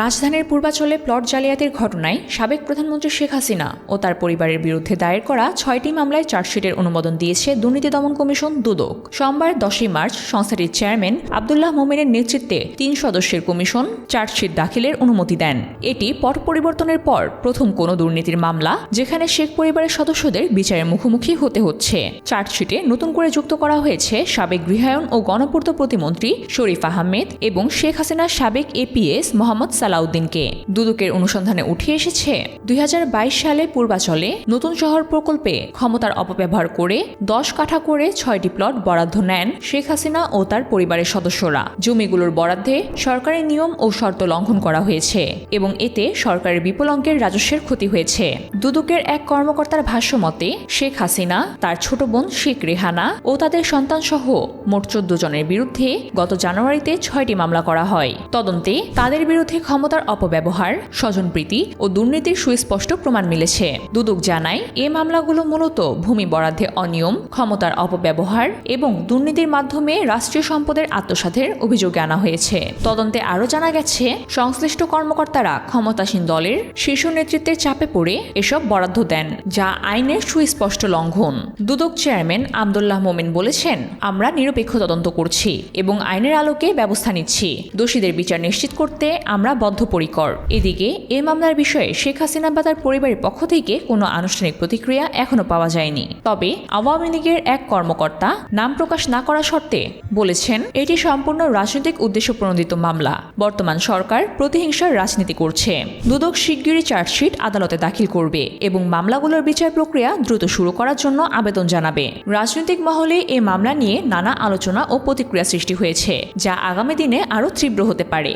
রাজধানীর পূর্বাচলে প্লট জালিয়াতির ঘটনায় সাবেক প্রধানমন্ত্রী শেখ হাসিনা ও তার পরিবারের বিরুদ্ধে দায়ের করা ছয়টি মামলায় চার্জশিটের অনুমোদন দিয়েছে দুর্নীতি দমন কমিশন দুদক। সোমবার দশই মার্চ সংস্থাটির চেয়ারম্যান আবদুল্লাহ মোমেনের নেতৃত্বে তিন সদস্যের কমিশন চার্জশিট দাখিলের অনুমতি দেন। এটি পট পরিবর্তনের পর প্রথম কোনো দুর্নীতির মামলা, যেখানে শেখ পরিবারের সদস্যদের বিচারের মুখোমুখি হতে হচ্ছে। চার্জশিটে নতুন করে যুক্ত করা হয়েছে সাবেক গৃহায়ন ও গণপূর্ত প্রতিমন্ত্রী শরীফ আহমেদ এবং শেখ হাসিনার সাবেক এপিএস মোহাম্মদ সালাউদ্দিনকে। দুদকের অনুসন্ধানে উঠে এসেছে, দুই সালে পূর্বাচলে নতুন শহর প্রকল্পে ক্ষমতার অপব্যবহার করে দশ কাঠা করে ছয়টি প্লট বরাদ্দ নেন শেখ হাসিনা ও তার পরিবারের সদস্যরা। জমিগুলোর বরাদ্দে সরকারি নিয়ম ও শর্ত লঙ্ঘন করা হয়েছে এবং এতে সরকারের বিপুল অঙ্কের রাজস্বের ক্ষতি হয়েছে। দুদকের এক কর্মকর্তার ভাষ্য মতে শেখ হাসিনা, তার ছোট বোন শেখ রেহানা ও তাদের সন্তানসহ মোট চোদ্দ জনের বিরুদ্ধে গত জানুয়ারিতে ছয়টি মামলা করা হয়। তদন্তে তাদের বিরুদ্ধে ক্ষমতার অপব্যবহার, স্বজনপ্রীতি ও দুর্নীতির সুস্পষ্ট প্রমাণ মিলেছে। দুদক জানায়, এ মামলাগুলো মূলত ভূমি বরাদ্দে অনিয়ম, ক্ষমতার অপব্যবহার এবং দুর্নীতির মাধ্যমে রাষ্ট্রীয় সম্পদের আত্মসাতের অভিযোগে আনা হয়েছে। তদন্তে আরও জানা গেছে, সংশ্লিষ্ট কর্মকর্তারা ক্ষমতাসীন দলের শীর্ষ নেতৃত্বের চাপে পড়ে এসব বরাদ্দ দেন, যা আইনের সুস্পষ্ট লঙ্ঘন। দুদক চেয়ারম্যান আবদুল্লাহ মোমেন বলেছেন, আমরা নিরপেক্ষ তদন্ত করছি এবং আইনের আলোকে ব্যবস্থা নিচ্ছি। দোষীদের বিচার নিশ্চিত করতে আমরা বদ্ধপরিকর। এদিকে, এ মামলার বিষয়ে শেখ হাসিনা বা তার পরিবারের পক্ষ থেকে কোনো আনুষ্ঠানিক প্রতিক্রিয়া এখনও পাওয়া যায়নি। তবে আওয়ামী লীগের এক কর্মকর্তা নাম প্রকাশ না করা শর্তে বলেছেন, এটি সম্পূর্ণ রাজনৈতিক উদ্দেশ্য প্রণোদিত মামলা। বর্তমান সরকার প্রতিহিংসার রাজনীতি করছে। দুদক শিগগিরই চার্জশিট আদালতে দাখিল করবে এবং মামলাগুলোর বিচার প্রক্রিয়া দ্রুত শুরু করার জন্য আবেদন জানাবে। রাজনৈতিক মহলে এ মামলা নিয়ে নানা আলোচনা ও প্রতিক্রিয়া সৃষ্টি হয়েছে, যা আগামী দিনে আরও তীব্র হতে পারে।